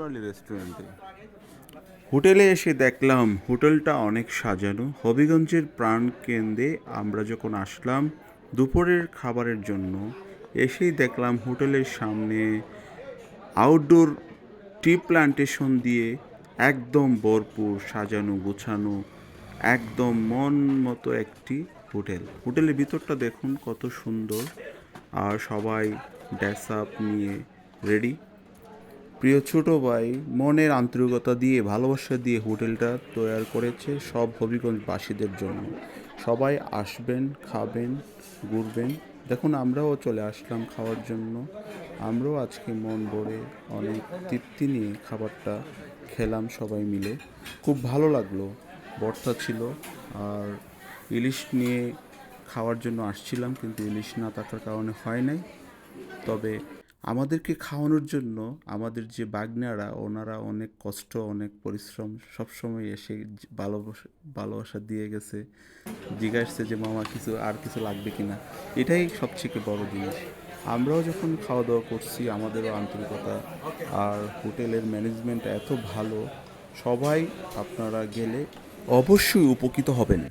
রেস্টুরেন্টে হোটেলে এসে দেখলাম হোটেলটা অনেক সাজানো। হবিগঞ্জের প্রাণ কেন্দ্রে আমরা যখন আসলাম দুপুরের খাবারের জন্য, এসেই দেখলাম হোটেলের সামনে আউটডোর টি প্ল্যান্টেশন দিয়ে একদম ভরপুর সাজানো, গোছানো, একদম মন মতো একটি হোটেল। হোটেলের ভিতরটা দেখুন কত সুন্দর। আর সবাই ড্যাস আপ নিয়ে রেডি প্রিয় ছোট ভাই, মনের আন্তরিকতা দিয়ে, ভালোবাসা দিয়ে হোটেলটা তৈরি করেছে সব হবিগঞ্জবাসীদের জন্য। সবাই আসবেন, খাবেন, ঘুরবেন। দেখুন, আমরাও চলে আসলাম খাওয়ার জন্য। আমরাও আজকে মন ভরে অনেক তৃপ্তি নিয়ে খাবারটা খেলাম সবাই মিলে। খুব ভালো লাগল, ভর্তা ছিল আর ইলিশ নিয়ে খাওয়ার জন্য আসছিলাম, কিন্তু ইলিশ না থাকার কারণে হয় নাই। তবে আমাদেরকে খাওয়ানোর জন্য আমাদের যে বাগনারা, ওনারা অনেক কষ্ট, অনেক পরিশ্রম সবসময় এসে ভালোবাসা ভালোবাসা দিয়ে গেছে। জিজ্ঞাসছে যে, মামা, কিছু, আর কিছু লাগবে কি না? এটাই সবথেকে বড় জিনিস। আমরাও যখন খাওয়া দাওয়া করছি, আমাদেরও আন্তরিকতা আর হোটেলের ম্যানেজমেন্ট এত ভালো, সবাই আপনারা গেলে অবশ্যই উপকৃত হবেন।